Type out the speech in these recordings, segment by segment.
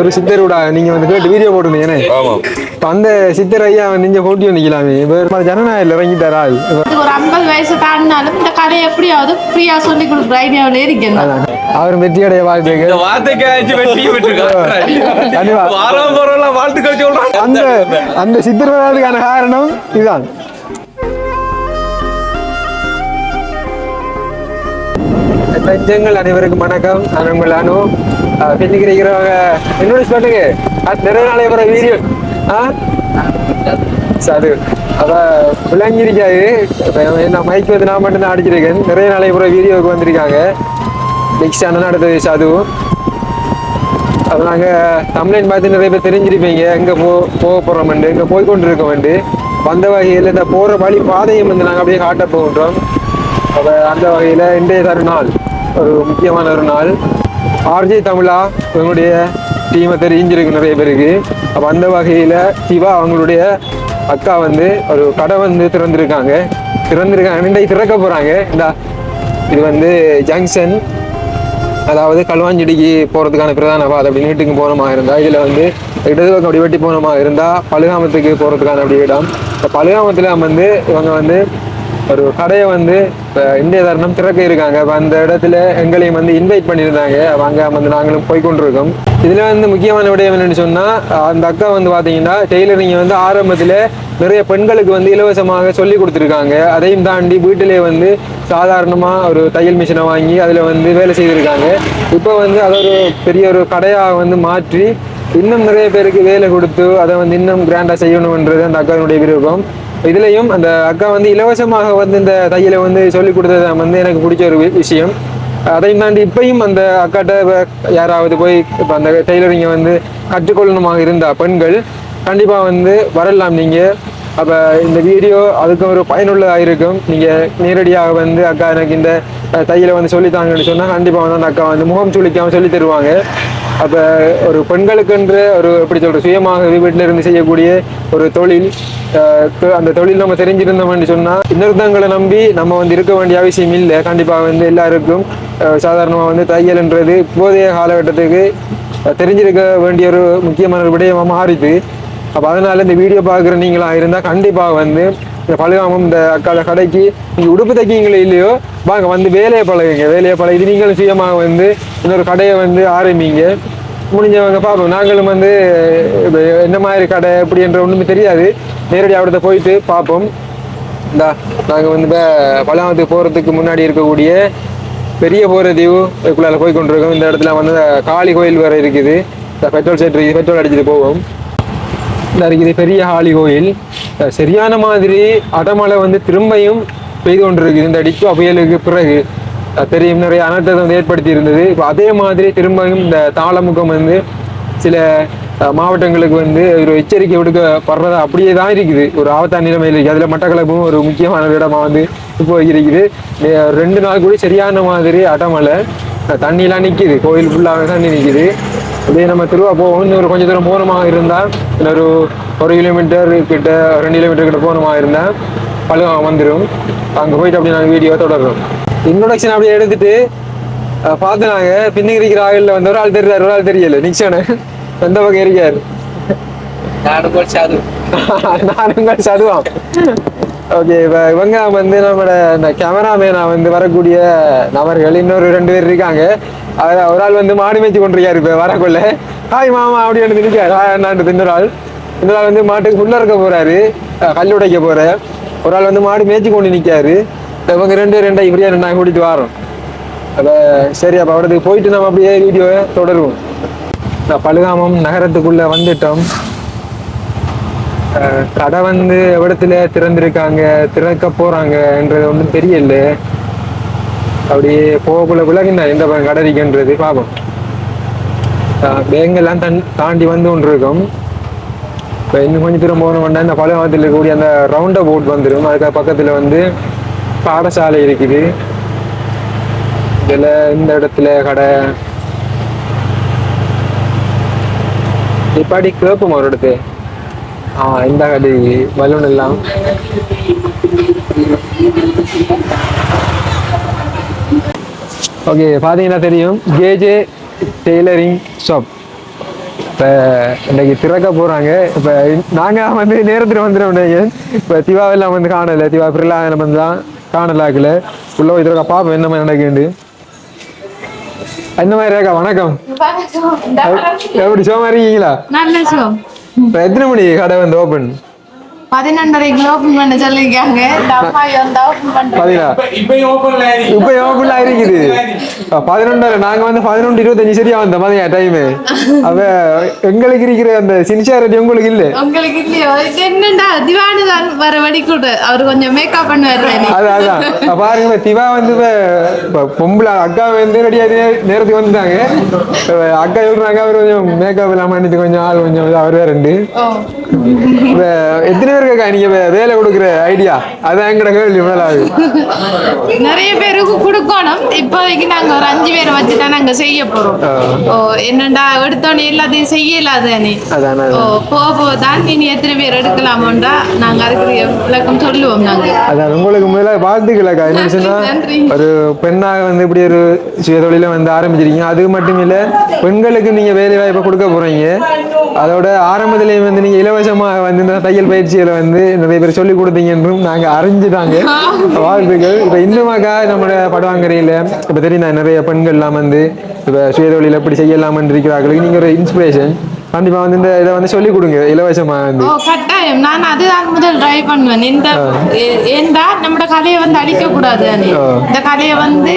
ஒரு சித்தரோட நீங்க வந்து கேட்டு வீடியோ போட்டுருந்தீங்க ஆமா. இப்ப அந்த சித்தர் ஐயா நீங்க போட்டி நிக்கலாமே வேறு ஜனநாயகம் இறங்கிட்டாரா? ஒரு ஐம்பது வயசு தாண்டினாலும் இந்த கதையை எப்படியாவது ஃப்ரீயா சொல்லி கொடுக்குற ஐடியாவில் இருக்கேன். அவர் வெற்றியடைய வாழ்த்துக்கு இந்த வார்த்தைக்கு ஆச்சு வெற்றி போறோம்லாம் வாழ்த்துக்கள் சொல்றாங்க அந்த அந்த சித்தர் வராதுக்கான காரணம் இதுதான். தஞ்சங்கள் அனைவருக்கும் வணக்கம். நான் உங்கள் அனு. பின்னிக்கிறீங்க என்னோட சொல்லுங்க. அது நிறைய நாளை வர வீடியோ. ஆ? அது அதான் விளங்கியிருக்காது நான் மைக் வந்து நான் மட்டும் தான் அடிச்சிருக்கேன். நிறைய நாளை புற வீடியோவுக்கு வந்திருக்காங்க. நெக்ஸ்ட் அண்ணன் அடுத்தது சது. அது நாங்கள் தமிழன் பார்த்து நிறைய பேர் தெரிஞ்சிருப்பீங்க. எங்கே போ போக போகிறோம்ண்டு எங்கே போய் கொண்டு இருக்கோம்ண்டு வந்த வகையில் இந்த போகிற வழி பாதையும் வந்து நாங்கள் அப்படியே காட்ட போகின்றோம். அப்போ அந்த வகையில் இன்றைய தருநாள். ஒரு முக்கியமான ஒரு நாள். ஆர்ஜே தமிழா இவங்களுடைய டீமை தெரிஞ்சிருக்கு நிறைய பேருக்கு. அப்போ அந்த வகையில் சிவா அவங்களுடைய அக்கா வந்து ஒரு கடை வந்து திறந்திருக்காங்க. திறந்திருக்காங்க. இன்றைக்கு திறக்க போகிறாங்க இந்த இது வந்து ஜங்ஷன். அதாவது களுவாஞ்செடிக்கு போகிறதுக்கான பிரதான பாதை அப்படி நீட்டுக்கு போனமா இருந்தால் இதில் வந்து இடது பக்கம் அப்படி வெட்டி போனோமா இருந்தால் பழுகாமத்துக்கு போகிறதுக்கான அப்படி இடம். இப்போ பழுகாமத்தில் வந்து இவங்க வந்து ஒரு கடையை வந்து இப்போ இந்திய தருணம் திறக்க இருக்காங்க. இப்போ அந்த இடத்துல எங்களையும் வந்து இன்வைட் பண்ணியிருந்தாங்க. வாங்க வந்து நாங்களும் போய் கொண்டிருக்கோம். இதில் வந்து முக்கியமான விடயம் என்னென்னு சொன்னால் அந்த அக்கா வந்து பார்த்தீங்கன்னா டெய்லரிங்கை வந்து ஆரம்பத்தில் நிறைய பெண்களுக்கு வந்து இலவசமாக சொல்லி கொடுத்துருக்காங்க. அதையும் தாண்டி வீட்டிலே வந்து சாதாரணமாக ஒரு தையல் மிஷினை வாங்கி அதில் வந்து வேலை செய்திருக்காங்க. இப்போ வந்து அதை ஒரு பெரிய ஒரு கடையாக வந்து மாற்றி இன்னும் நிறைய பேருக்கு வேலை கொடுத்து அதை வந்து இன்னும் கிராண்டாக செய்யணுன்றது அந்த அக்காவினுடைய விருப்பம். இதுலேயும் அந்த அக்கா வந்து இலவசமாக வந்து இந்த தையலை வந்து சொல்லி கொடுத்தது வந்து எனக்கு பிடிச்ச ஒரு விஷயம். அதையும் தாண்டி இப்பையும் அந்த அக்காட்ட யாராவது போய் இப்போ அந்த டெய்லரிங்கை வந்து கற்றுக்கொள்ளணுமாக இருந்தா பெண்கள் கண்டிப்பாக வந்து வரலாம் நீங்கள் அப்போ இந்த வீடியோ அதுக்கு ஒரு பயனுள்ளதாக இருக்கும். நீங்கள் நேரடியாக வந்து அக்கா எனக்கு இந்த தையலை வந்து சொல்லித்தாங்கன்னு சொன்னால் கண்டிப்பாக வந்து அந்த அக்கா வந்து முகம் சுளிக்காமல் சொல்லி தருவாங்க. அப்போ ஒரு பெண்களுக்கென்று ஒரு எப்படி சொல்கிற சுயமாக வீட்டில் இருந்து செய்யக்கூடிய ஒரு தொழில் அந்த தொழில் நம்ம தெரிஞ்சிருந்தோம்னு சொன்னால் இன்னொருத்தங்களை நம்பி நம்ம வந்து இருக்க வேண்டிய அவசியம் இல்லை. கண்டிப்பாக வந்து எல்லாருக்கும் சாதாரணமாக வந்து தையல்ன்றது போதைய காலகட்டத்துக்கு தெரிஞ்சிருக்க வேண்டிய ஒரு முக்கியமான ஒரு விடயமாக மாறிது அப்போ அதனால இந்த வீடியோ பார்க்குற நீங்களா இருந்தால் கண்டிப்பாக வந்து இந்த பழுகாமம் இந்த அக்கால கடைக்கு நீங்கள் உடுப்பு தைக்கிங்களே இல்லையோ? வாங்க வந்து வேலையை பழகுங்க. வேலையை பழகி நீங்களும் சுயமாக வந்து இன்னொரு கடையை வந்து ஆரம்பிங்க. முடிஞ்சவங்க பார்ப்போம் நாங்களும் வந்து என்ன மாதிரி கடை எப்படின்ற ஒன்றுமே தெரியாது. நேரடியாக அவர்கிட்ட போயிட்டு பார்ப்போம். இந்த நாங்கள் வந்து இப்போ பழாமத்துக்கு போகிறதுக்கு முன்னாடி இருக்கக்கூடிய பெரிய போகிறதீவு இதுக்குள்ளால போய் கொண்டிருக்கோம் இந்த இடத்துல வந்து காளி கோயில் வேறு இருக்குது. இந்த பெட்ரோல் செட் இருக்குது பெட்ரோல் அடிச்சுட்டு போவோம். இந்த இருக்குது பெரிய காளி கோயில். சரியான மாதிரி அடமழை வந்து திரும்பியும் பெய்து கொண்டிருக்கு இந்த அடிக்கு புயலுக்கு பிறகு. தெரியும் நிறைய அனர்த்தத்தை வந்து ஏற்படுத்தி இருந்தது. இப்போ அதே மாதிரி திரும்பியும் இந்த தாளமுகம் வந்து சில மாவட்டங்களுக்கு வந்து ஒரு எச்சரிக்கை விடுக்கப்படுறது அப்படியே தான் இருக்குது. ஒரு ஆபத்தான நிலைமையில் இருக்குது. அதில் மட்டக்களப்பும் ஒரு முக்கியமான இடமாக வந்து இப்போ இருக்குது. ரெண்டு நாள் கூட சரியான மாதிரி அடமலை தண்ணியெலாம் நிற்கிது கோயில் ஃபுல்லாக தண்ணி நிற்கிது அப்படியே நம்ம திருவா போவோம் இன்னும் ஒரு கொஞ்சம் தூரம் போகணுமாக இருந்தால் இன்னொரு ஒரு கிலோமீட்டர் கிட்ட ரெண்டு கிலோமீட்டர் கிட்ட போகணுமா இருந்தால் பழுவம் வந்துடும் அங்கே போயிட்டு அப்படியே நாங்கள் வீடியோ தொடர்றோம். இன்ட்ரோடக்ஷன் அப்படியே எடுத்துட்டு பார்த்து நாங்கள் பின்னுக்கு இருக்கிற ஆளில் வந்து ஒரு ஆள் தெரியாரு ஒரு ஆள் தெரியல. நிக்ஷனு எந்த பக்கம் இருக்காரு நானுங்கள் சதுவாம். ஓகே இப்போ இவங்க வந்து நம்மளோட இந்த கேமராமேனா வந்து வரக்கூடிய நபர்கள் இன்னொரு ரெண்டு பேர் இருக்காங்க. அதில் ஒரு ஆள் வந்து மாடு மேய்ச்சி கொண்டிருக்காரு இப்போ வரக்குள்ள ஹாய் மாமா அப்படி வந்து நிற்காரு ஹாய் அண்ணாண்டு இன்னொரு ஆள். இன்னொரு ஆள் வந்து மாட்டுக்கு புல்ல இருக்க போறாரு. கல் உடைக்க போற. ஒரு ஆள் வந்து மாடு மேய்ச்சி கொண்டு நிற்காரு இவங்க ரெண்டு ரெண்டா இப்படியா ரெண்டா கூட்டிட்டு வரோம். அப்போ சரி அப்போ அவரதுக்கு போயிட்டு நம்ம அப்படியே வீடியோவை தொடருவோம். நான் பழுகாமம் நகரத்துக்குள்ளே வந்துட்டோம். கடை வந்து எவ்வளத்துல திறந்திருக்காங்க திறக்க போறாங்கன்றது ஒன்றும் தெரியல. அப்படியே போகக்குள்ள விலகினா எந்த பக்கம் கடை இருக்குன்றது பார்ப்போம் பேங்கெல்லாம் தன் தாண்டி வந்து ஒன்று இருக்கும் இப்போ இன்னும் கொஞ்சம் தூரம் போனோம்னா இந்த பழவத்தில் இருக்கக்கூடிய அந்த ரவுண்ட் போட் வந்துடும் அதுக்கு பக்கத்தில் வந்து பாடசாலை இருக்குது. இதில் இந்த இடத்துல கடை. இப்பாடி கேட்போம் ஒரு இடத்து? ஆ இந்த கடை பலூன் எல்லாம். ஓகே பார்த்தீங்கன்னா தெரியும். ஜேஜே டெய்லரிங் ஷாப் இப்போ இன்னைக்கு திறக்க போறாங்க. இப்போ நாங்க வந்து நேரத்தில் வந்துடும் இப்போ திவாவெல்லாம் வந்து காணல. திவா பிரில்லா வந்து தான் காணலாக்கல. உள்ள போய் திறக்க பாப்போம் என்ன மாதிரி நடக்குது அந்த மாதிரி ரேக்கா வணக்கம். எப்படி சோமா இருக்கீங்களா? இப்போ எத்தனை மணி கடை வந்து ஓப்பன் பதினொன்றரைக்கு ஓப்பன் பண்ண சொல்லிருக்காங்க வந்து இப்ப ஓப்பன்ல இருக்குது பதினொன்றரை நாங்க வந்து பதினொன்று இருபத்தஞ்சு சரியா வந்தோம் பாத்தீங்க டைமு அப்ப எங்களுக்கு இருக்கிற அந்த சின்சியாரிட்டி உங்களுக்கு இல்ல? உங்களுக்கு இல்லையோ? இது என்னடா? திவானு தான் வர வழி கூட. அவர் கொஞ்சம் மேக்கப் பண்ணுவாரு அது அதான். பாருங்க திவா வந்து இப்ப பொம்பளை அக்கா வந்து ரெடியா நேரத்துக்கு வந்துட்டாங்க அக்கா சொல்றாங்க அவர் கொஞ்சம் மேக்கப் இல்லாம பண்ணிட்டு கொஞ்சம் ஆள் கொஞ்சம் அவர் ரெண்டு. எத்தனை பேருக்கா நீங்க வேலை கொடுக்குற ஐடியா அதான் எங்கட கேள்வி மேலாது நிறைய பேருக்கு கொடுக்கணும். இப்போதைக்கு நாங்க ஒரு அஞ்சு பேரை வச்சு தான் நாங்க செய்ய போறோம். ஓ என்னடா எடுத்தோடனே எல்லாத்தையும் செய்யலாதானே போக தான் இனி எத்தனை பேர் எடுக்கலாமோண்டா நாங்க அதுக்கு விளக்கம் சொல்லுவோம் நாங்க. அதான் உங்களுக்கு முதல்ல வாழ்த்துக்கலக்கா என்ன சொன்னா. ஒரு பெண்ணாக வந்து இப்படி ஒரு சுய தொழில வந்து ஆரம்பிச்சிருக்கீங்க. அது மட்டும் இல்ல பெண்களுக்கு நீங்க வேலை வாய்ப்பை கொடுக்க போறீங்க. அதோட ஆரம்பத்திலேயே வந்து நீங்க இலவசமாக வந்து இந்த தையல் பயிற்சிகளை வந்து நிறைய பேர் சொல்லி கொடுத்தீங்க என்றும் நாங்க அறிஞ்சுட்டாங்க வாழ்த்துக்கள். இப்ப இன்னுமாக்கா நம்மளோட படுவாங்கரையில இப்ப தெரியும் நிறைய பெண்கள்லாம் வந்து இப்ப சுய தொழில் எப்படி செய்யலாம்னு இருக்கிறார்களுக்கு நீங்க ஒரு இன்ஸ்பிரேஷன் கண்டிப்பா வந்து இந்த இதை வந்து சொல்லி கொடுங்க இலவசமா வந்து கட்டாயம். நான் அதுதான் முதல் ட்ரை பண்ணுவேன். இந்த ஏ- ஏன்டா நம்மட கலையை வந்து அழிக்க கூடாது. இந்த கலையை வந்து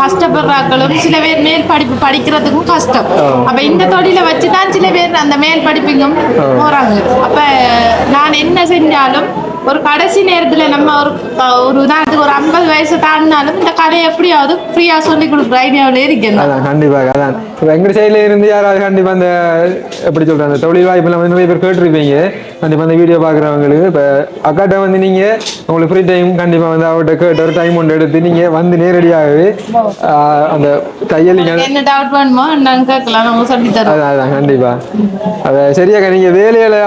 கஷ்டப்படுறாக்களும் சில பேர் மேல் படிப்பு படிக்கிறதுக்கும் கஷ்டம். அப்ப இந்த தொழிலை வச்சு தான் சில பேர் அந்த மேல் படிப்புக்கும் போறாங்க. அப்ப நான் என்ன செஞ்சாலும் ஒரு கடைசி நேரத்துல நம்ம ஒரு ஒரு உதாரணத்துக்கு ஒரு ஐம்பது வயசு தாண்டினாலும் இந்த கலையை எப்படியாவது ஃப்ரீயா சொல்லி கொடுக்குற ஐடியாவில் இருக்கேன் கண்டிப்பாக அதான். இப்போ எங்கள் சைடில் இருந்து யாராவது கண்டிப்பாக அந்த எப்படி சொல்கிறேன் அந்த தொழில் வாய்ப்பெல்லாம் வந்து நிறைய பேர் கேட்டிருப்பீங்க. கண்டிப்பாக அந்த வீடியோ பார்க்குறவங்களுக்கு. இப்போ அக்காட்ட வந்து நீங்கள் உங்களுக்கு ஃப்ரீ டைம் கண்டிப்பாக வந்து அவர்கிட்ட கேட்டு ஒரு டைம் ஒன்று எடுத்து நீங்கள் வந்து நேரடியாகவே அந்த தையல் நீங்கள் என்ன டவுட் வேணுமோ நான் கேட்கலாம். நம்ம சொல்லி தரோம் அதான் அதான் கண்டிப்பா. அதை சரியாக்கா நீங்க வேலையில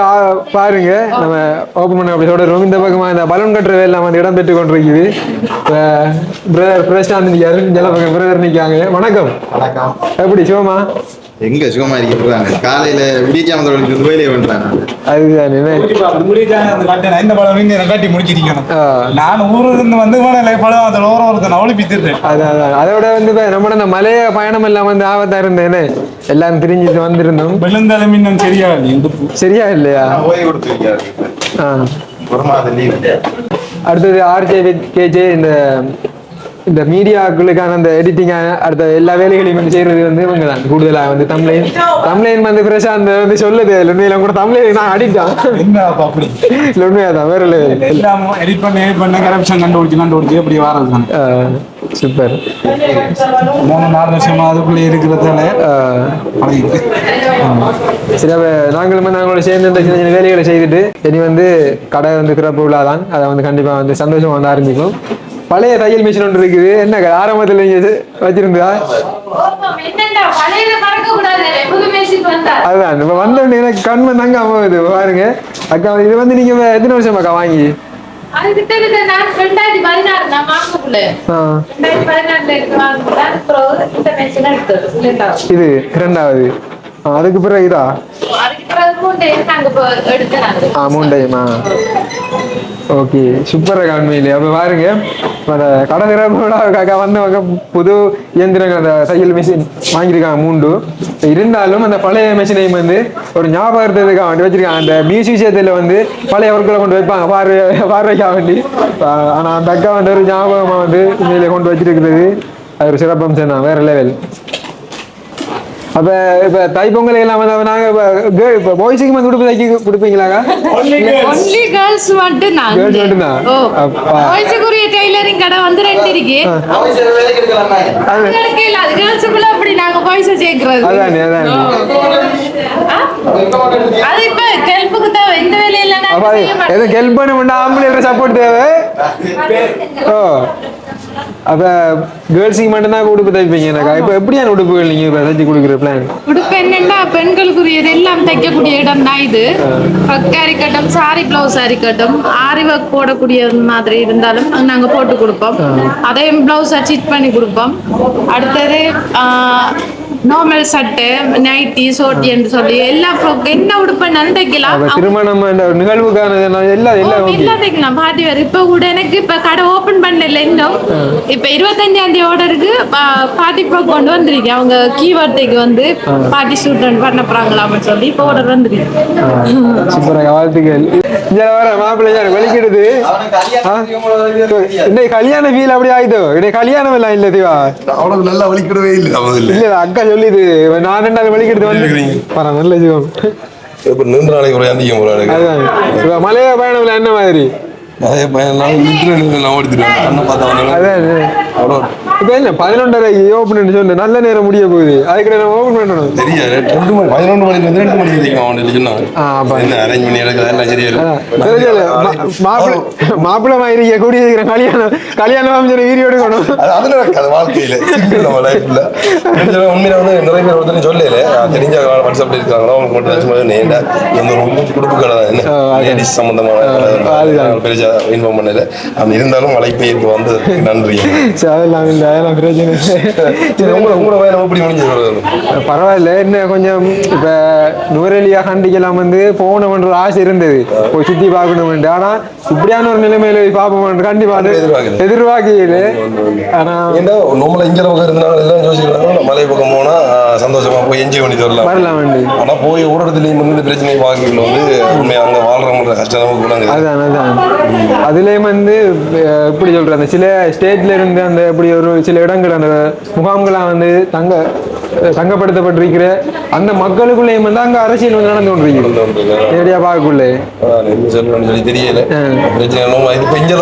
பாருங்க. நம்ம ஓப்பன் பண்ண அப்படி சொல்றோம். இந்த பக்கமா இந்த பலூன் கட்டுற வேலை வந்து இடம் பெற்று கொண்டிருக்குது. பிரதர் பிரசாந்த் நிக்காரு ஜல பக்கம் பிரதர் நிக்காங்க வணக்கம். வணக்கம். எப்படி சிவமா எங்க சுகமா இருக்கிறாங்க காலையில விடியச்சாம தொடங்கி வேலையை பண்றாங்க. அதுதான். என்ன அந்த கட்டை இந்த படம் எனக்கு கட்டி முடிச்சிருக்கணும். நான் ஊர்ல இருந்து வந்து போன படம் அதில் ஓரம் ஒருத்தன் அவளி பித்துட்டேன் அதான் அதான். அதோட வந்து நம்ம இந்த மலைய பயணம் எல்லாம் வந்து ஆபத்தா இருந்தேனே. எல்லாம் பிரிஞ்சுட்டு வந்திருந்தோம். விழுந்தாலும் இன்னும் சரியா இடுப்பு சரியா இல்லையா? ஓய்வு லீவ் அடுத்தது ஆர்ஜே கேஜே இந்த இந்த மீடியாக்களுக்கான அந்த எடிட்டிங் அடுத்த எல்லா வேலைகளையும் வந்து செய்யறது வந்து இவங்க தான் கூடுதலாக வந்து தமிழைன் தமிழைன் வந்து பிரசாந்த் வந்து சொல்லுது. உண்மையில கூட தமிழை நான் அடிட்டான் என்ன அப்ப அப்படி. இல்லை உண்மையா தான் வேற level. எல்லாம் எடிட் பண்ண எடிட் பண்ண கரப்ஷன் கண்டுபிடிச்சு கண்டுபிடிச்சு அப்படி வரது தான். சூப்பர் மூணு நாலு வருஷமா அதுக்குள்ளே இருக்கிறதால சரி அப்ப நாங்களும் வந்து நாங்களோட சேர்ந்து இந்த சின்ன சின்ன வேலைகளை செய்துட்டு இனி வந்து கடை வந்து திறப்பு விழாதான். அதை வந்து கண்டிப்பா வந்து சந்தோஷமா வந்து ஆரம்பிக்கும் பழைய தையல் மிஷின் ஒன்று இருக்குது. என்ன ஆரம்பத்தில் நீங்க வச்சிருந்தா அதுதான் இப்ப வந்த எனக்கு கண் வந்தாங்க அம்மாவுது பாருங்க. அக்கா இது வந்து நீங்க எத்தனை வருஷம் அக்கா வாங்கி? இது இரண்டாவது. அதுக்கு பிறகு இதா? மூணு டைமா ஓகே சூப்பராக உண்மையிலே. அப்போ பாருங்க கடை திறப்புக்காக வந்தவங்க புது இயந்திரங்கள் அந்த தையல் மிஷின் வாங்கியிருக்காங்க மூண்டு. இருந்தாலும் அந்த பழைய மிஷினையும் வந்து ஒரு ஞாபகத்துக்காக வேண்டி வச்சிருக்காங்க. அந்த மியூசியத்தில் வந்து பழைய பொருட்களை கொண்டு வைப்பாங்க. பார்வை பார்வைக்காக வேண்டி. ஆனால் அந்த அக்கா வந்து ஒரு ஞாபகமாக வந்து உண்மையிலே கொண்டு வச்சிருக்கிறது. அது ஒரு சிறப்பம்சம் தான் வேற லெவல் அப்ப இப்ப தைப்பொங்கல் எல்லாம் வந்து அப்ப நாங்க இப்ப இப்ப பாய்ஸுக்கு வந்து உடுப்பு தைக்க கொடுப்பீங்களாக்கா? ஒன்லி கேர்ள்ஸ் மட்டும் நான் Girls மட்டும்தான்? ஓ. அப்பா. பாய்ஸுக்குரிய டெய்லரிங் கடை வந்து ரெண்டு இருக்கு. அது கேர்ள்ஸுக்குள்ள அப்படி நாங்க பாய்ஸை சேர்க்கிறது அதானே அதானே? அது இப்ப கெல்ப்புக்கு தேவை. இந்த வேலையெல்லாம் அப்ப அது மாட்டோம். எதுவும் ஹெல்ப் பண்ண ஆம்பளை சப்போர்ட் தேவை? ஓ. அப்ப கேர்ள்ஸுக்கு மட்டும்தான் உடுப்பு தைப்பீங்க எனக்கா. இப்ப எப்படியான உடுப்புகள் நீங்க இப்ப தைச்சு கொடுக்குற பிளான் உடுப்பு என்னன்னா பெண்களுக்குரியது எல்லாம் தைக்கக்கூடிய இடம் தான் இது. பக்கா இருக்கட்டும் சாரி பிளவுஸ் இருக்கட்டும் ஆரி ஒர்க் போடக்கூடிய மாதிரி இருந்தாலும் நாங்க போட்டு கொடுப்போம். அதையும் பிளவுஸை ஸ்டிச் பண்ணி கொடுப்போம். அடுத்தது ạ நார்மல் சட்டை நைட்டி சோட்டி என்று சொல்லி எல்லா ஃப்ராக் என்ன உடுப்பண்ணாலும் தைக்கலாம் திருமணம் நிகழ்வுக்கான எல்லாம் எல்லாம் எல்லாம் தைக்கலாம் பார்ட்டி வேறு. இப்போ கூட எனக்கு இப்போ கடை ஓப்பன் பண்ணல இன்னும். இப்போ இருபத்தஞ்சாம் தேதி ஆர்டருக்கு பார்ட்டி ஃப்ராக் கொண்டு வந்திருக்கேன். அவங்க கீவர்த்தைக்கு வந்து பார்ட்டி ஷூட் பண்ண போறாங்களாம்னு சொல்லி இப்போ ஆர்டர் வந்திருக்கு. சூப்பராக வாழ்த்துக்கள். இங்க வர மாப்பிள்ளை யார்? வெளிக்கிடுது இன்னைக்கு கல்யாண ஃபீல் அப்படி ஆயிதோ இன்னைக்கு கல்யாணம் எல்லாம் இல்ல திவா. அவ்வளவு நல்லா வலிக்கிடவே இல்லை. இல்ல அக்கா சொல்லிது நான் ரெண்டாவது வெளிக்கிடுது வந்து பரவாயில்ல நல்ல ஜீவம் இப்ப நீண்ட நாளைக்கு ஒரு அதுதான். இப்ப மலைய பயணம்ல என்ன மாதிரி? அதே பையன் நான் ஓடித்துருவேன் கண்ணை பார்த்தவங்க அதான். இப்ப என்ன பதினொன்றரைக்கு ஓப்பன் சொல்லு நல்ல நேரம் முடிய போகுது. அதுக்கு ஓப்பன் பண்ணணும். தெரியா ரெண்டு மணி பதினொன்று மணில இருந்து ரெண்டு மணி வரைக்கும் அவன் அப்ப- என்ன அரேஞ்ச் பண்ணி எடுக்கிறது சரியா மாப்பிள்ளை கூடிய சீக்கிரம் கல்யாணம் கல்யாணம் சொல்லி வீடியோ எடுக்கணும். அது நடக்காது வாழ்க்கையில. நம்ம லைஃப்ல உண்மையில வந்து நிறைய பேர் ஒருத்தரும் சொல்லல தெரிஞ்ச வாட்ஸ்அப்ல இருக்காங்களோ? அவங்க மட்டும் சும்மா நேண்டா ஒரு குடும்ப கடை என்ன. லேடிஸ். நான் பெருசா இன்ஃபார்ம் பண்ணல. இருந்தாலும் அழைப்பு வந்து நன்றி. சரி, அதெல்லாம் இல்லை அதெல்லாம் பிரச்சனை இல்லை. சரி, உங்களை உங்களை பயணம் எப்படி முடிஞ்சது பரவாயில்ல என்ன கொஞ்சம் இப்ப நுவரெலியா கண்டிக்கெல்லாம் வந்து போகணும்ன்ற ஆசை இருந்தது. போய் சுத்தி பார்க்கணும்னு ஆனா இப்படியான ஒரு நிலைமையில பார்ப்போம் கண்டிப்பா அது எதிர்பார்க்கல. எதிர்பார்க்கல ஆனா ஏன்னா நம்மள இங்க இருந்தாலும் எல்லாம் யோசிக்கிறாங்க மலை பக்கம் போனா ஆ, சந்தோஷமா போய் என்ஜாய் பண்ணிட்டு வரலாம். வரலாம் வேண்டி. ஆனா போய் ஒரு இடத்துலயும் வந்து பிரச்சனை பார்க்கல வந்து உண்மை அங்க வாழ்றவங்க கஷ்டம் அதுதான் அதுதான் அதுலயும் வந்து எப்படி சொல்றது அந்த சில ஸ்டேட்ல இருந்து அந்த இப்படி ஒரு சில இடங்கள் அந்த முகாம்களாம் வந்து தங்க தங்கப்படுத்தப்பட்டிருக்கிற அந்த மக்களுக்குள்ளேயும் வந்து அங்க அரசியல் வந்து நடந்து கொண்டிருக்கிறது நேரடியா பார்க்கக்குள்ளே அதான் தெரியல.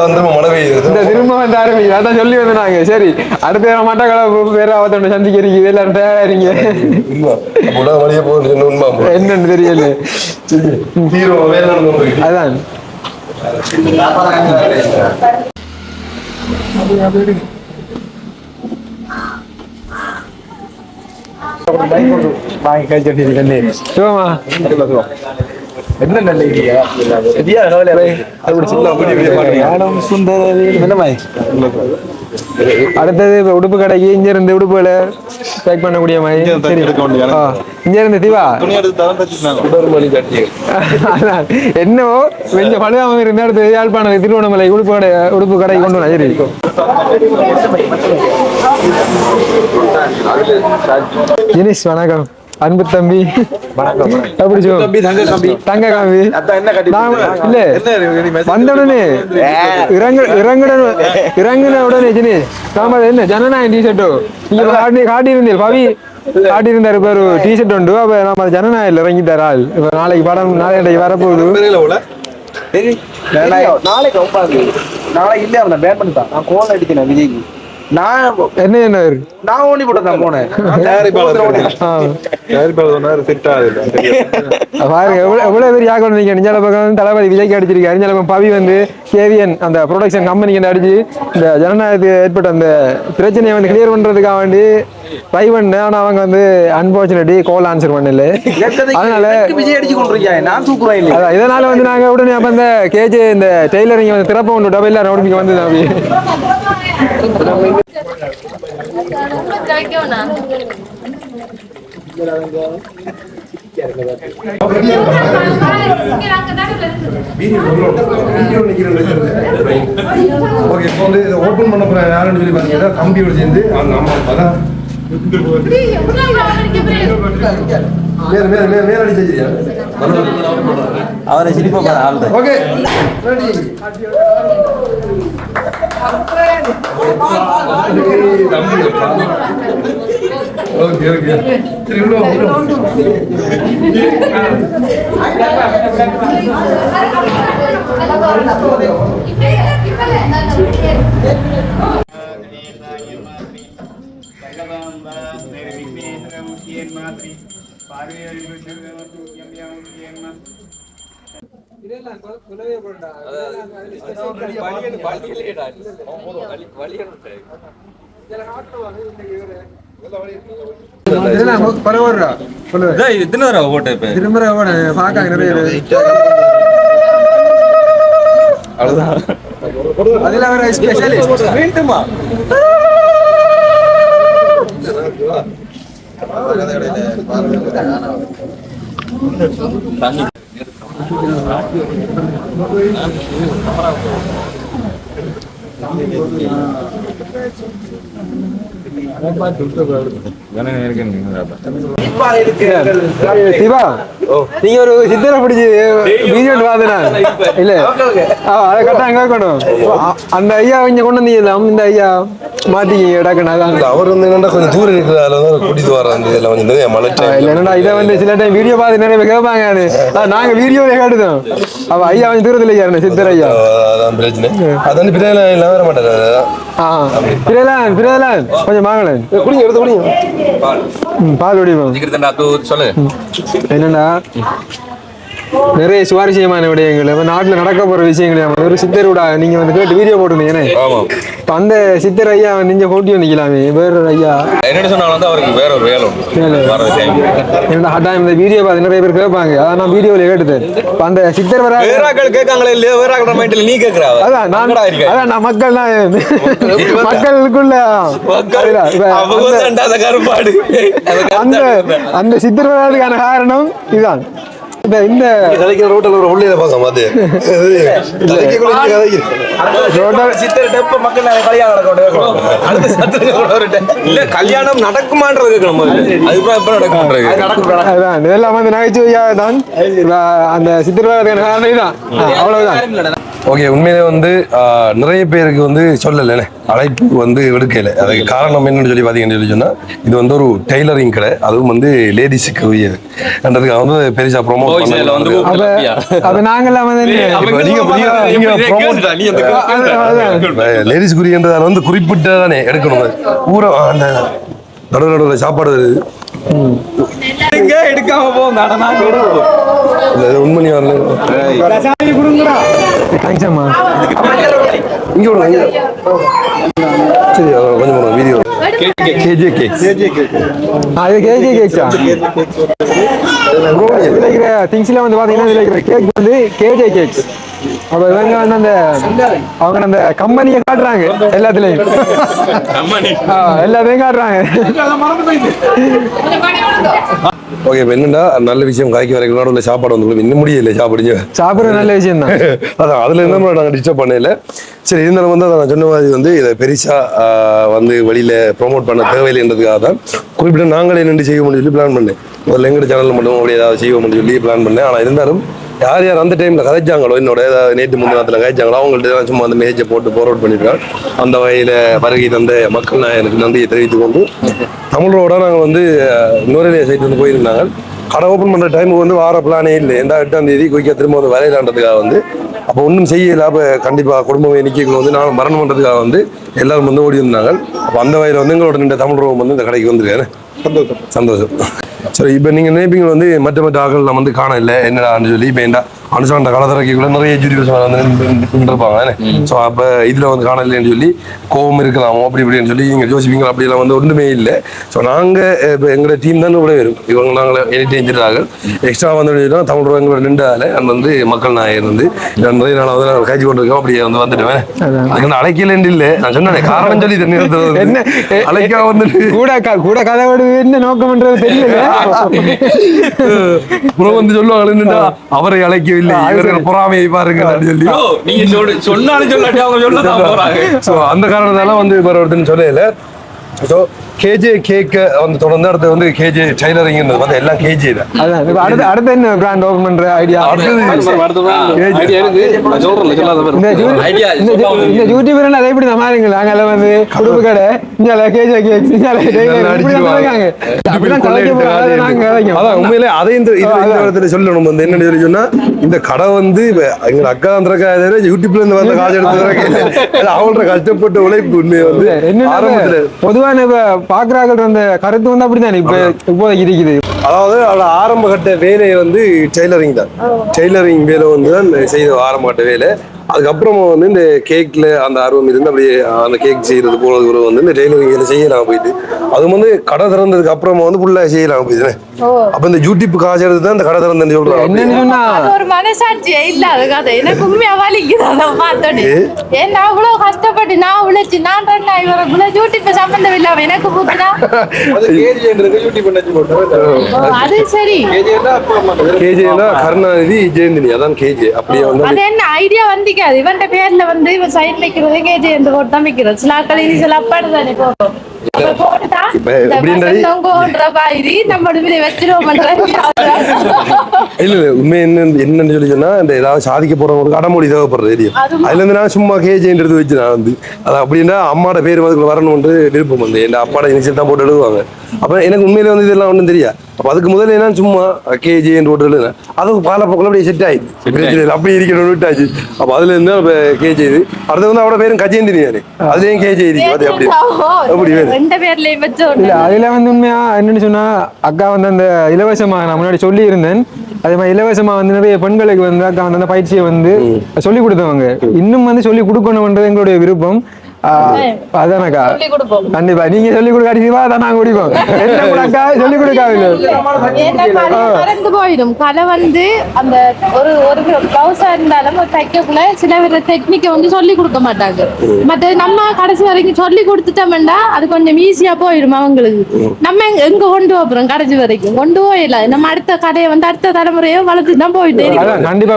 வந்து இந்த திரும்ப வந்து ஆரம்பிக்குது. அதான் சொல்லி வந்தாங்க சரி அடுத்த மட்டக்களப்பு வேற அவத்தோட சந்திக்க இருக்குது. எல்லாரும் தயாரிங்க உண்மை அப்ப? बाई बाई काय जण அதான் சிவமா அடுத்தது உடுப்பு கடைக்கு இங்க இருந்து உடுப்புகளை பேக் பண்ணக்கூடிய மாதிரி. இங்க இருந்து திவா. என்னவோ கொஞ்சம் பழுவாம இருந்த அடுத்து யாழ்ப்பாணம் திருவண்ணாமலை உடுப்பு கடை உடுப்பு கடை கொண்டு வரலாம் சரி. ஜெனிஸ் வணக்கம். அன்பு தம்பி. எப்படி தம்பி தங்க காம்பி என்ன கட்டி நான் இல்ல. வந்த உடனே இறங்கு இறங்குன இறங்குன உடனே ஜினி நாம என்ன? ஜனநாயகம் டிஷர்ட்டோ நீங்க காட்டி காட்டி இருந்தீங்க பவி. காட்டி இருந்தாரு பேரு டிஷர்ட் உண்டு. அப்ப நம்ம ஜனநாயகம் இறங்கிட்டார்? ஆள் இப்ப நாளைக்கு படம் நாளைக்கு வரப்போகுது. நாளைக்கு நாளைக்கு இல்ல அவனை பேன் பண்ணிட்டான். நான் கோல் அடிக்கிறேன் விஜய்க்கு. நான் என்ன? நான் ஓடி போட்டு தான் போனேன். பாருங்க எவ்வளவு எவ்வளவு பேர் யாக்க வந்தீங்க நிஞ்சால பக்கம் தளபதி விஜய்க்கு அடிச்சிருக்காரு. நிஞ்சால பக்கம் பவி வந்து கேவியன் அந்த ப்ரொடக்ஷன் கம்பெனிக்கு அடிச்சு இந்த ஜனநாயகத்துக்கு ஏற்பட்ட அந்த பிரச்சனையை வந்து கிளியர் பண்றதுக்காக வேண்டி ட்ரை பண்ணேன் ஆனா அவங்க வந்து அன்பார்ச்சுனேட்லி கால் ஆன்சர் பண்ணல. அதனால விஜய் அடிச்சு கொண்டிருக்கேன் நான் தூக்குறேன் இல்லை அதான் இதனால வந்து நாங்க உடனே அப்ப இந்த கேஜே இந்த டெய்லரிங் வந்து திறப்ப ஒன்று டபுள் நோட்டிபிக்க வந்து அப்படி ஓகே இப்போ வந்து இதை ஓப்பன் பண்ண யாருன்னு சொல்லி பார்த்தீங்கன்னா தம்பியோட சேர்ந்து அவங்க அம்மா அப்பா தான் மேல மேல மேல மேல அடிச்சு அவரை சிரிப்பா ஆள் ஓகே ஓகே ஓகே. சரி உள்ள வா, உள்ள வா. பரவாயில்ல திரும்ப பார்க்காங்க அதுல ஸ்பெஷலிஸ்ட் சிவா நீங்க ஒரு சித்தரை பிடிச்சி வீடியோ வாதினா இல்ல. அதை கரெக்டா எங்க இருக்கணும் அந்த ஐயா இங்க கொண்டு வந்தீங்கல்ல இந்த ஐயா? மாத்தி டக்குன்னு அதான் அவர் வந்து என்னடா கொஞ்சம் தூரம் இருக்கிறதால வந்து கூட்டிட்டு வர அந்த இதுல கொஞ்சம் நிறைய மழை இல்ல என்னடா இதை வந்து சில டைம் வீடியோ பார்த்து நிறைய கேட்பாங்க அது. ஆ, நாங்க வீடியோல கேட்டுதோம் அவ ஐயா கொஞ்சம் தூரத்துல இருக்காரு சித்தர் ஐயா. அதான் பிரச்சனை அது வந்து பின்னால எல்லாம் வர மாட்டாரு. ஆ பிரேலான் பிரேலான் கொஞ்சம் வாங்கலேன் குடிங்க எடுத்து குடிங்க. ம், பால் குடிப்போம் சொல்லு. என்னடா நிறைய சுவாரஸ்யமான விடயங்கள். இப்ப நாட்டுல நடக்க போற விஷயங்கள் நம்ம ஒரு சித்தரோட நீங்க வந்து கேட்டு வீடியோ போட்டுருந்தீங்க ஆமா. இப்ப அந்த சித்தர் ஐயா நீங்க கூட்டி வந்திக்கலாமே. வேற ஐயா. என்னன்னு சொன்னாலும் அவருக்கு வேற ஒரு வேலை டைம் இந்த வீடியோ பார்த்து நிறைய பேர் கேட்பாங்க. அதான் நான் வீடியோல கேட்டுது. இப்ப அந்த சித்தர் வர கேட்காங்களே இல்லையோ வேற ஆக்கள் மைண்ட்ல நீ கேக்குறா அதான் நான் அதான் நான் மக்கள் தான். மக்களுக்குள்ள. அந்த அந்த சித்தர் வராதுக்கான காரணம் இதுதான். இந்த இந்த கதைக்கிற ரோட்டில் ஒரு உள்ளே மக்கள் நிறைய கல்யாணம் நடக்குமான்றது இதெல்லாம் வந்து நகைச்சுவையா தான். அந்த சித்தர் வராதுக்கான காரணம் ஆ, அவ்வளவுதான். ஓகே உண்மையிலே வந்து நிறைய பேருக்கு வந்து சொல்லலைண்ணே. அழைப்பு வந்து எடுக்கல அதுக்கு காரணம் என்னன்னு சொல்லி பார்த்தீங்கன்னு சொல்லி சொன்னா இது வந்து ஒரு டெய்லரிங் கடை. அதுவும் வந்து லேடிஸுக்கு உரியது. என்றதுக்கு வந்து பெருசா ப்ரோமோட் promote லேடிஸ் குறியன்றதால வந்து குறிப்பிட்ட தானே எடுக்கணும். ஊர அந்த நடுவு நடுவில் சாப்பாடு வருது. எடுக்காம போகும் இல்ல, இது உண்மை நீ வரல. தேங்க்ஸ் அம்மா. இங்க விடுங்க இங்க. சரி கொஞ்சம் வீடியோ கேஜே கேக்ஸ் ஆ, இது கேஜி கேக்ஸா இதுல இருக்கிற திங்ஸ்ல வந்து பாத்தீங்கன்னா இதுல இருக்கிற கேக் வந்து கேஜே கேக்ஸ் அப்ப இவங்க வந்து அந்த அவங்க அந்த கம்பெனியை காட்டுறாங்க எல்லாத்துலயும் எல்லாத்தையும் காட்டுறாங்க ஓகே இப்போ என்னன்னா நல்ல விஷயம் காய்க்கு வரைக்கும் நடுவில் சாப்பாடு வந்து இன்னும் முடியல சாப்பிடுங்க. சாப்பிடுற நல்ல விஷயம் தான். அதான் அதுல இருந்தா நாங்கள் டிஸ்டர்ப் பண்ணல சரி இருந்தாலும் வந்து நான் சொன்ன மாதிரி வந்து இதை பெருசா ஆஹ், வந்து வெளியில ப்ரோமோட் பண்ண தேவையில்லைன்றதுக்காக தான் குறிப்பிட்ட நாங்களே நின்று செய்வோம்னு சொல்லி பிளான் பண்ணேன். முதல்ல எங்கட சேனல் மட்டும் அப்படி ஏதாவது செய்வோம்னு சொல்லி பிளான் பண்ணேன். ஆனால் இருந்தாலும் யார் யார் அந்த டைம்ல கதைச்சாங்களோ என்னோட ஏதாவது நேற்று முந்தினத்தில் கதைச்சாங்களோ அவங்கள்ட்ட சும்மா அந்த மேஜை போட்டு ஃபார்வர்ட் பண்ணிருக்கேன் அந்த வகையில வருகை தந்த மக்கள் நான் எனக்கு நன்றியை தெரிவித்துக் கொண்டு தமிழரோட நாங்கள் வந்து நுரையிலே சைட் வந்து போயிருந்தாங்க. கடை ஓப்பன் பண்ற டைம் வந்து வார பிளானே இல்லை. எந்த எட்டாம் தேதி குயிக்கா திரும்ப வந்து வரையலான்றதுக்காக வந்து அப்போ ஒன்றும் செய்யல. அப்போ கண்டிப்பாக குடும்ப எண்ணிக்கைகள் வந்து நானும் மரணம் பண்ணுறதுக்காக வந்து எல்லாரும் வந்து ஓடி இருந்தாங்க அப்போ அந்த வகையில் வந்து எங்களோட நின்ற தமிழ் ரோம் வந்து இந்த கடைக்கு வந்திருக்காரு. சந்தோஷம். சந்தோஷம். சரி இப்போ நீங்கள் நினைப்பீங்க வந்து மற்ற மற்ற ஆக்கள் நம்ம வந்து காண இல்லை? என்னடான்னு சொல்லி இப்போ என்ன அனுசாண்ட காலத்திறக்கிக்குள்ள நிறைய எஜுகேஷன் வந்து இருப்பாங்க ஸோ அப்போ இதில் வந்து காண இல்லைன்னு சொல்லி கோவம் இருக்கலாமோ அப்படி இப்படின்னு சொல்லி நீங்கள் யோசிப்பீங்க அப்படியெல்லாம் வந்து ஒன்றுமே இல்லை. ஸோ நாங்கள் இப்போ எங்களோட டீம் தான் கூட வரும் இவங்க நாங்கள் எனி எக்ஸ்ட்ரா வந்து தமிழ் எங்களோட நின்றால அந்த வந்து மக்கள் நான் இருந்து நான் நிறைய நாள் வந்து நாங்கள் காய்ச்சி கொண்டிருக்கோம் அப்படியே வந்து வந்துடுவேன் அதுக்கு நான் அழைக்கலன்னு இல்லை. நான் சொன்னேன் காரணம் சொல்லி தண்ணி என்ன? அழைக்கா வந்துட்டு. கூட கூட கதை என்ன நோக்கம்ன்றது தெரியல. அப்புறம் வந்து சொல்லுவாங்க அவரை இவர்கள் பொறாமையை பாருங்க சொல்லி நீங்க சொல்லு சொன்னாலும் சொல்லாட்டி அவங்க சொல்லதான் போறாங்க. ஸோ அந்த காரணத்தால வந்து இப்போ ஒருத்தன் சொல்லல. ஸோ கேஜே கேக்க வந்து தொடர்ந்து அடுத்து வந்து கேஜே டைலரிங் வந்து எல்லாம் கேஜே தான். அடுத்து அடுத்து என்ன பிராண்ட் ஓபன் பண்ற ஐடியா இந்த யூடியூபர் அதை எப்படி சமாளிங்க நாங்க வந்து குடும்ப கடை. இங்க கேஜ் இப்படி நாங்க கலைக்கும் அதான் உண்மையிலே அதை இந்த. இடத்துல சொல்லணும். வந்து என்ன சொல்லி சொன்னா இந்த கடை வந்து இப்ப எங்க அக்கா வந்திருக்கா யூடியூப்ல இருந்து வந்த காசு எடுத்து அவங்களோட கஷ்டப்பட்ட உழைப்பு உண்மையை வந்து என்ன ஆரம்பத்துல பொதுவான இப்ப பாக்குறாங்க அந்த கருத்து வந்து அப்படிதான்? இப்ப இப்போதைக்கு இருக்குது. அதாவது அவளோட ஆரம்ப கட்ட வேலையை வந்து டெய்லரிங் தான். டெய்லரிங் வேலை வந்து தான் செய்த ஆரம்ப கட்ட வேலை. அதுக்கப்புறமா வந்து இந்த கேக்ல அந்த ஆர்வம் இருந்து அப்படியே அந்த கேக் செய்யறது போனது கூட வந்து இந்த டெய்லரிங் செய்யலாம் போயிட்டு. அது வந்து கடை திறந்ததுக்கு அப்புறமா வந்து ஃபுல்லா செய்யலாம் போயிட்டு அப்ப இந்த யூடியூப் காசு எடுத்து தான் இந்த கடை திறந்தேன்னு சொல்றாங்க. ஒரு மனசாட்சியே இல்லாத கதை. எனக்கு உண்மையா வலிக்குது அதை பார்த்தோன்னே. ஏன்னா அவ்வளவு கஷ்டப்பட்டு நான் உழைச்சு நான் ரெண்டு இவரை இவ்வளவு யூடியூப் சம்பந்தம் இல்லாம எனக்கு புத்துனா அது கேஜின்றது யூடியூப் பண்ணி போட்டோம் அது சரி. கேஜி கருணாநிதி ஜெயந்தினி. அதான் கேஜி அப்படியே வந்து அது என்ன ஐடியா வந்திக்காது இவன் பேர்ல வந்து இவன் சைன் வைக்கிறது கேஜி என்று போட்டு தான் வைக்கிறது. சில ஆட்கள் இனி சில அப்பாடு தானே இந்த என்ன என்னன்னு சொல்லி சொன்னா இந்த ஏதாவது சாதிக்க போறவங்களுக்கு அடமொழி தேவைப்படுறது. அதுல இருந்து நான் சும்மா கேஜின்றது வச்சு நான் வந்து அது அப்படின்னா அம்மாட பேர் வரணும்னு விருப்பம் வந்து என் அப்பாட இனிஷியல் தான் போட்டு எழுதுவாங்க. அப்ப எனக்கு உண்மையில வந்து இதெல்லாம் ஒன்றும் தெரியா அப்ப அதுக்கு முதல்ல என்ன சும்மா கேஜி என்று போட்டு எழுதுனேன் அது காலப்போக்கில் அப்படியே செட் ஆயிடுச்சு. பிரச்சனை இல்லை. இருக்கிறோம் விட்டாச்சு அப்ப அதுல இருந்து அப்ப கேஜி இது. அடுத்து வந்து அவட பேரும் கஜேந்திரி தானே. அதுலயும் கேஜி இருக்கு. அது அப்படி. அப்படி இல்ல அதுல வந்து உண்மையா என்னன்னு சொன்னா அக்கா வந்து அந்த இலவசமா நான் முன்னாடி சொல்லி இருந்தேன் அதே மாதிரி இலவசமா வந்து நிறைய பெண்களுக்கு வந்து அக்கா வந்து அந்த பயிற்சியை வந்து சொல்லி கொடுத்தவங்க. இன்னும் வந்து சொல்லி கொடுக்கணும்ன்றது எங்களுடைய விருப்பம். அதானக்கா? கண்டிப்பா. நீங்க சொல்லி கொடுக்காதீங்க அதான் நாங்க குடிப்போம். என்ன கூட அக்கா? சொல்லி கொடுக்காதீங்க ஏன்னா கலை மறந்து போயிடும். கலை வந்து அந்த ஒரு ஒரு பிளவுஸா இருந்தாலும் தைக்கக்குள்ள சில வித டெக்னிக்கை வந்து சொல்லி கொடுக்க மாட்டாங்க. மற்ற நம்ம கடைசி வரைக்கும் சொல்லி கொடுத்துட்டோம்னா அது கொஞ்சம் ஈஸியா போயிடும் அவங்களுக்கு. நம்ம எங்க- கொண்டு போறோம் கடைசி வரைக்கும்? கொண்டு போயிடல நம்ம அடுத்த கடையை வந்து அடுத்த தலைமுறையோ வளர்த்து தான் போயிட்டே கண்டிப்பா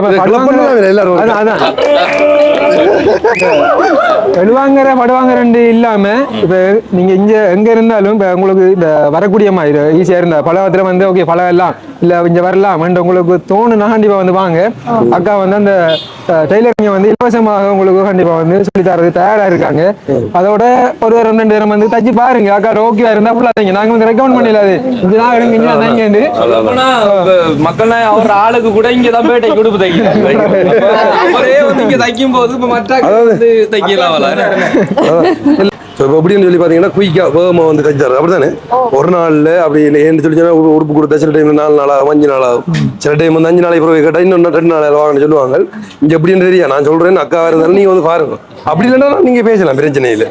அதான் எழுவாங்கிற படுவாங்கறண்டு இல்லாம இப்ப நீங்க இங்க எங்க இருந்தாலும் இப்ப உங்களுக்கு இந்த வரக்கூடிய மாதிரி ஈஸியா இருந்தா பழவத்துல வந்து ஓகே பழம் எல்லாம் இல்ல இங்க வரலாம் உங்களுக்கு தோணுனா கண்டிப்பா வந்து வாங்க. அக்கா வந்து அந்த டெய்லரிங்க வந்து இலவசமாக உங்களுக்கு கண்டிப்பா வந்து சொல்லி தரது தயாரா இருக்காங்க. அதோட ஒரு வாரம் ரெண்டு வாரம் வந்து தச்சு பாருங்க. அக்கா ஓகேவா இருந்தா ஃபுல்லாங்க நாங்க வந்து ரெக்கமெண்ட் பண்ணிடலாது இதுதான் எடுங்க இங்க மக்கள்னா அவர் ஆளுக்கு கூட இங்க தான் போய் தைக்க உடுப்பு தைக்கிறாங்க அவரே வந்து இங்க தைக்கும் போது இப்ப மற்ற தைக்கலாம் இப்போ எப்படின்னு சொல்லி பார்த்தீங்கன்னா குயிக்காக வேகமாக வந்து தைச்சாரு அப்படிதானே ஒரு நாளில் அப்படி ஏன்னு சொல்லி சொன்னா உடு- உடுப்பு கொடுத்தா சில டைம் நாலு நாள் ஆகும் அஞ்சு நாள் ஆகும். சில டைம் வந்து அஞ்சு நாளைக்கு பிறகு கேட்டால் இன்னும் ரெண்டு நாள் வாங்கன்னு சொல்லுவாங்க. இங்கே எப்படின்னு தெரியா? நான் சொல்கிறேன் அக்கா இருந்தாலும் நீங்கள் வந்து பாருங்க. அப்படி இல்லைன்னா நீங்கள் பேசலாம் பிரச்சனை இல்லை.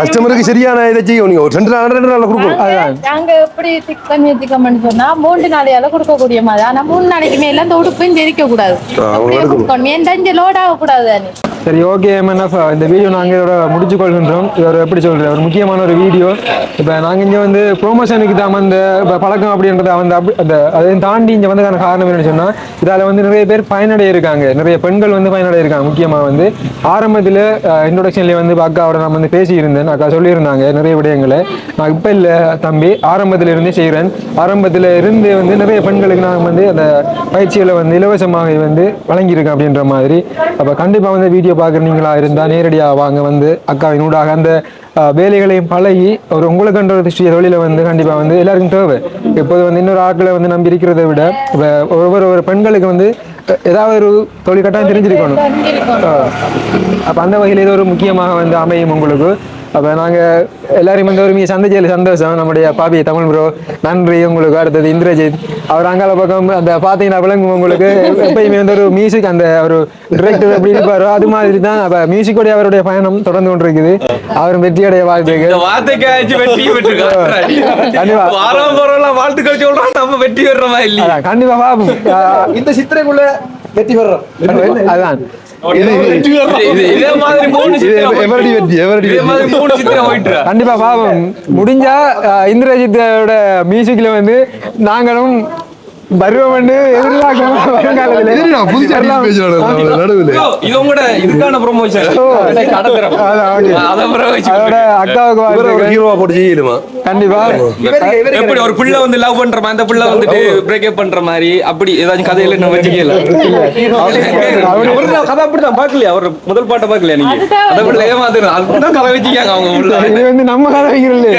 கஸ்டமருக்கு சரியான இதை செய்யும் நீங்கள் ஒரு ரெண்டு நாள் ரெண்டு நாள் கொடுக்கணும். நாங்க- நாங்க எப்படி திக் பண்ணி வச்சுக்கோம்னு சொன்னா மூன்று நாளையால கொடுக்கக்கூடிய மாதிரி. ஆனா மூணு நாளைக்கு மேல அந்த உடுப்பையும் தெரிக்க கூடாது இங்க லோட் ஆக கூடாது தானே சரி ஓகே எம்என்எஃப் இந்த வீடியோ நாங்கள் இதோட முடிச்சு கொள்கின்றோம் இது ஒரு எப்படி சொல்கிறது ஒரு முக்கியமான ஒரு வீடியோ. இப்போ நாங்கள் இங்கே வந்து ப்ரோமோஷனுக்கு தான் அந்த இப்போ பழக்கம் அப்படின்றத வந்து அப்படி அந்த அதையும் தாண்டி இங்கே வந்ததுக்கான காரணம் என்னன்னு சொன்னால் இதால் வந்து நிறைய பேர் பயனடைய இருக்காங்க நிறைய பெண்கள் வந்து பயனடைய இருக்காங்க முக்கியமாக வந்து. ஆரம்பத்தில் இன்ட்ரொடக்ஷன்லேயே வந்து அக்காவோட நான் வந்து பேசியிருந்தேன். அக்கா சொல்லியிருந்தாங்க நிறைய விடயங்களை. நான் இப்போ இல்லை தம்பி. ஆரம்பத்தில் இருந்தே செய்கிறேன் ஆரம்பத்தில் இருந்து வந்து நிறைய பெண்களுக்கு நான் வந்து அந்த பயிற்சிகளை வந்து இலவசமாக வந்து வழங்கியிருக்கேன் அப்படின்ற மாதிரி. அப்போ கண்டிப்பாக வந்து வீடியோ பார்க்குறீங்களா இருந்தால் நேரடியாக வாங்க வந்து அக்கா ஊடாக அந்த வேலைகளையும் பழகி ஒரு உங்களுக்குன்ற ஒரு சுய தொழிலை வந்து கண்டிப்பாக வந்து எல்லாருக்கும் தேவை. இப்போது வந்து இன்னொரு ஆட்களை வந்து நம்பி இருக்கிறதை விட ஒவ்வொரு ஒரு பெண்களுக்கு வந்து ஏதாவது ஒரு தொழில் கட்டாயம் தெரிஞ்சிருக்கணும். அப்போ அந்த வகையில் இது ஒரு முக்கியமாக வந்து அமையும் உங்களுக்கு. அப்போ நாங்கள் எல்லாரையும் வந்து ஒரு சந்திச்சதில் சந்தோஷம். நம்முடைய பாபி தமிழ் ப்ரோ நன்றி. உங்களுக்கு அடுத்தது இந்திரஜித். அவர் அங்கால பக்கம் அந்த பார்த்தீங்கன்னா விளங்கும் உங்களுக்கு. எப்பயுமே வந்து ஒரு மியூசிக் அந்த ஒரு டிரெக்டர் எப்படி இருப்பாரோ அது மாதிரி தான். அப்போ மியூசிக்கோடைய அவருடைய பயணம் தொடர்ந்து கொண்டிருக்குது. அவரும் வெற்றியடைய வாழ்த்துக்கு இந்த வார்த்தைக்காச்சு வெற்றி பெற்றிருக்காங்க கண்டிப்பா. வாரம் போறோம்லாம் வாழ்த்துக்கள் சொல்றோம் நம்ம வெற்றி பெறமா இல்லையா? கண்டிப்பா ஆஹ் இந்த சித்திரைக்குள்ள வெற்றி பெறோம் அதான் கண்டிப்பா பாவம். முடிஞ்சா இந்திரஜித்தோட மியூசிக்ல வந்து நாங்களும் வருவோம் என்று எதிர்பார்க்கிறோம் வருங்காலத்தில் என்னடா புதுசா வரலாம். பேசுறாங்க நடுவில். இது உங்களோட இதுக்கான ப்ரொமோஷன் கடத்துறோம் அதான், okay. அதை பிறகு அதோட வச்சு அக்காவுக்கு இவரை ஒரு வாழ்த்துக்கள். ஹீரோவா போட்டு செய்யலுமா கண்டிப்பா. எப்படி ஒரு பிள்ளை வந்து லவ் பண்ற மாதிரி அந்த பிள்ளை வந்துட்டு பிரேக்கப் பண்ற மாதிரி அப்படி ஏதாச்சும் கதையில என்ன வச்சுக்கல? ஒரு கதை அப்படிதான் பாக்கலையா அவர் முதல் பாட்டை பாக்கலையா நீங்க? அதை பிள்ளை ஏமாத்துறது அதுதான் கதை வச்சுக்காங்க அவங்க இது வந்து நம்ம கதை வைக்கிறது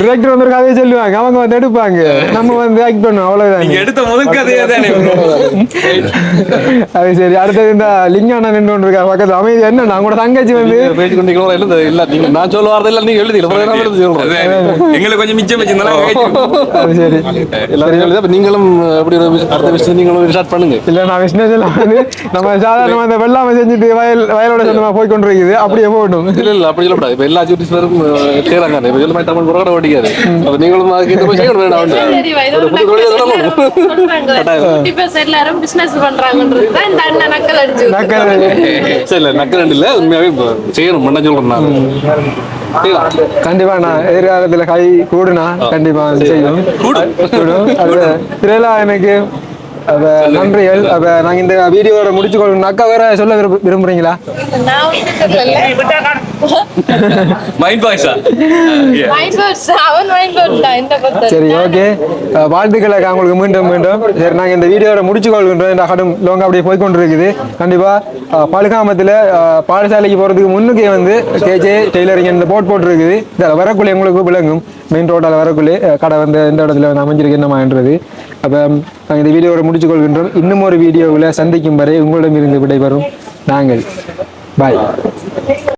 டிரெக்டர் வந்து ஒரு கதையை சொல்லுவாங்க அவங்க வந்து எடுப்பாங்க. நம்ம வந்து ஆக்ட் பண்ணுவோம் அவ்வளவுதான். நீங்க எடுத்த எடுத்த முதல் கதையே தானே அது சரி அடுத்தது இந்த லிங்கான நின்று இருக்கா பக்கத்துல அமைதி என்ன நான் கூட தங்கச்சி வந்து பேச்சு கொண்டிருக்கிறோம் இல்லை இல்ல நீங்க நான் சொல்ல வரது இல்லை நீங்க எழுதி எழுதி. எங்களுக்கு கொஞ்சம் மிச்சம் வச்சிருந்தா அது சரி. எல்லாரும் எழுதி நீங்களும் விஷயம் அடுத்த விஷயம் நீங்களும் ஸ்டார்ட் பண்ணுங்க. இல்ல நான் எல்லாம் வந்து நம்ம சாதாரணமா இந்த வெள்ளாமை செஞ்சுட்டு வயல் வயலோட சொந்தமா போய் கொண்டிருக்குது. அப்படியே போகட்டும். இல்ல இல்ல அப்படி சொல்லக்கூடாது இப்ப எல்லா ஆக்டிவிட்டிஸ்வரும் செய்யறாங்க இப்ப சொல்ல மாதிரி தமிழ் புறக்கட ஓட்டிக்காது அப்ப நீங்களும் அதுக்கு இந்த போய் செய்யணும் வேண்டாம் சரி, வா, இது ஒரு ஒரு புது தொழில் நக்கல் தொடங்கணும். சொல்றாங்க. 50% எல்லாரும் business பண்றாங்கன்றது தான் இந்த அண்ணன் நக்கல் அடிச்சு நக்கல் சரி இல்ல நக்கல் இல்ல உண்மையாவே இப்ப செய்யணும் பண்ண சொல்றேன் நான். செய்யலாம். கண்டிப்பா நான் எதிர்காலத்துல கை கூடுனா கண்டிப்பா செய்யும் கூடும் அது எனக்கு அப்ப நன்றிகள். அப்ப நாங்க இந்த வீடியோவோட முடிச்சு கொள்ளணும் அக்கா வேற சொல்ல விரும்ப- விரும்புறீங்களா? மைண்ட் அவன் தான். சரி ஓகே வாழ்த்துக்களை உங்களுக்கு மீண்டும் மீண்டும். சரி நாங்க இந்த வீடியோவை முடிச்சு கொள்கின்றோம். இந்த கடும் லோங்க அப்படியே போய் கொண்டிருக்குது கண்டிப்பா அஹ், பழுகாமத்துல பாடசாலைக்கு போறதுக்கு முன்னுக்கே வந்து கேஜே டெய்லரிங் இந்த போட் போட்டிருக்குது. இந்த வரக்குள்ளே உங்களுக்கு விளங்கும். மெயின் ரோட்டால் வரக்குள்ளே கடை வந்து எந்த இடத்துல வந்து அமைஞ்சிருக்கு என்னமான்றது அப்போ நாங்கள் இந்த வீடியோவை முடிச்சு கொள்கின்றோம். இன்னும் ஒரு வீடியோவில் சந்திக்கும் வரை உங்களிடமிருந்து விடைபெறும் நாங்கள். பாய்